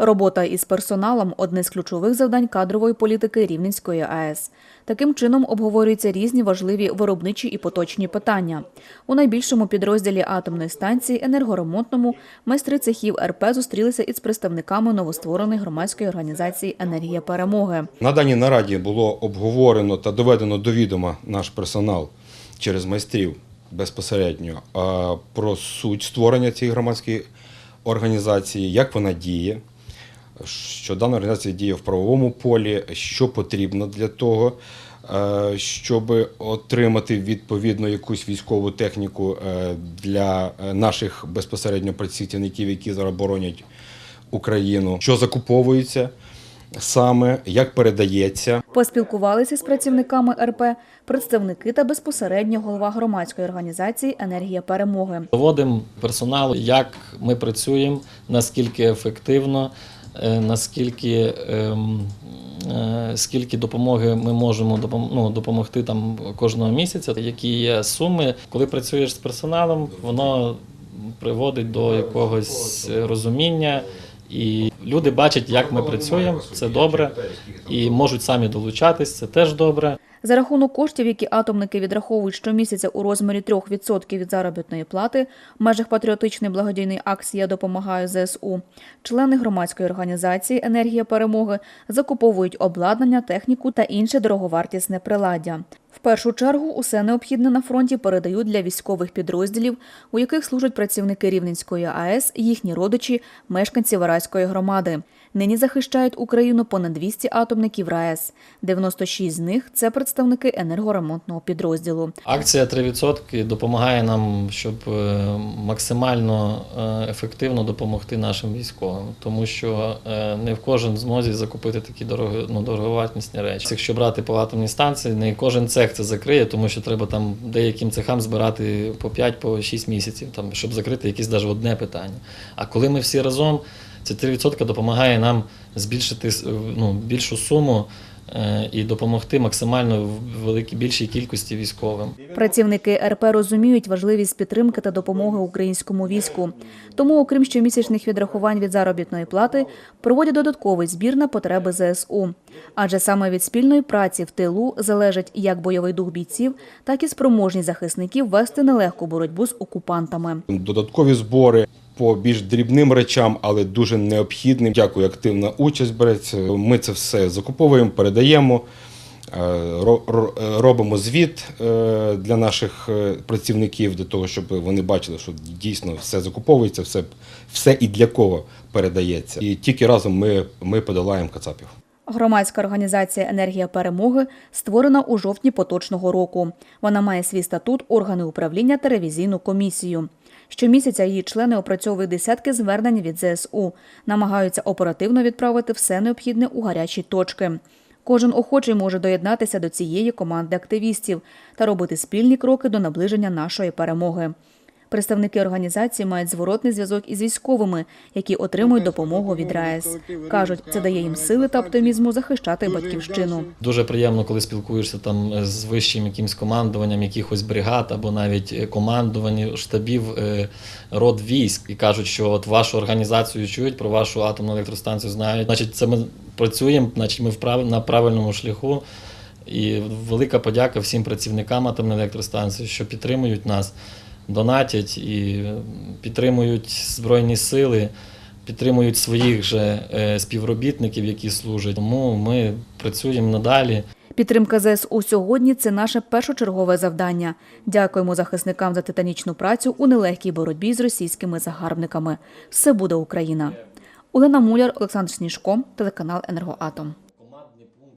Робота із персоналом одне з ключових завдань кадрової політики Рівненської АЕС. Таким чином обговорюються різні важливі виробничі і поточні питання. У найбільшому підрозділі атомної станції енергоремонтному майстри цехів РП зустрілися із представниками новоствореної громадської організації Енергія перемоги. На даній нараді було обговорено та доведено до відома наш персонал через майстрів безпосередньо про суть створення цієї громадської організації, як вона діє, що дана організація діє в правовому полі, що потрібно для того, е, щоб отримати відповідно якусь військову техніку е, для е, наших безпосередньо працівників, які зараз боронять Україну, що закуповується саме, як передається. Поспілкувалися з працівниками РП представники та безпосередньо голова громадської організації Енергія перемоги. Доводимо персоналу, як ми працюємо, наскільки ефективно, наскільки ем, е, скільки допомоги ми можемо ну, допомогти там кожного місяця, які є суми. Коли працюєш з персоналом, воно приводить до якогось розуміння. І люди бачать, як ми працюємо, це добре, і можуть самі долучатись, це теж добре. За рахунок коштів, які атомники відраховують щомісяця у розмірі 3% від заробітної плати, в межах патріотичної благодійної акції «Я допомагаю ЗСУ, члени громадської організації Енергія перемоги закуповують обладнання, техніку та інше дороговартісне приладдя. В першу чергу усе необхідне на фронті передають для військових підрозділів, у яких служать працівники Рівненської АЕС, їхні родичі, мешканці Вараської громади. Нині захищають Україну понад 200 атомників РаЕС. 96 з них це представники енергоремонтного підрозділу. Акція 3% допомагає нам, щоб е, максимально е, ефективно допомогти нашим військовим, тому що е, не в кожен змозі закупити такі ну, дороговартісні речі. Якщо брати по атомній станції, не кожен цех це закриє, тому що треба там деяким цехам збирати по 5 по 6 місяців, там, щоб закрити якесь навіть одне питання. А коли ми всі разом, ці 3% допомагає нам збільшити ну, більшу суму і допомогти максимально в великій більшій кількості військовим. Працівники РП розуміють важливість підтримки та допомоги українському війську. Тому, окрім щомісячних відрахувань від заробітної плати, проводять додатковий збір на потреби ЗСУ. Адже саме від спільної праці в тилу залежить як бойовий дух бійців, так і спроможність захисників вести нелегку боротьбу з окупантами. Додаткові збори по більш дрібним речам, але дуже необхідним. Дякую, активна участь береться. Ми це все закуповуємо, передаємо. е, е, Робимо звіт е, для наших працівників, для того, щоб вони бачили, що дійсно все закуповується, все, все і для кого передається. І тільки разом ми, ми подолаємо кацапів. Громадська організація Енергія перемоги створена у жовтні поточного року. Вона має свій статут, органи управління та ревізійну комісію. Щомісяця її члени опрацьовують десятки звернень від ЗСУ, намагаються оперативно відправити все необхідне у гарячі точки. Кожен охочий може доєднатися до цієї команди активістів та робити спільні кроки до наближення нашої перемоги. Представники організації мають зворотний зв'язок із військовими, які отримують допомогу від РаЕС. кажуть, це дає їм сили та оптимізму захищати батьківщину. Дуже приємно, коли спілкуєшся там з вищим якимсь командуванням якихось бригад або навіть е, командувань штабів е, род військ і кажуть, що от вашу організацію чують про вашу атомну електростанцію знають. Значить, це ми працюємо, значить, ми вправ на правильному шляху. І велика подяка всім працівникам атомної електростанції, що підтримують нас, донатять і підтримують збройні сили, підтримують своїх же е, співробітників, які служать. Тому ми працюємо надалі. Підтримка ЗСУ сьогодні це наше першочергове завдання. Дякуємо захисникам за титанічну працю у нелегкій боротьбі з російськими загарбниками. Все буде Україна. Олена Муляр, Олександр Сніжко, телеканал Енергоатом.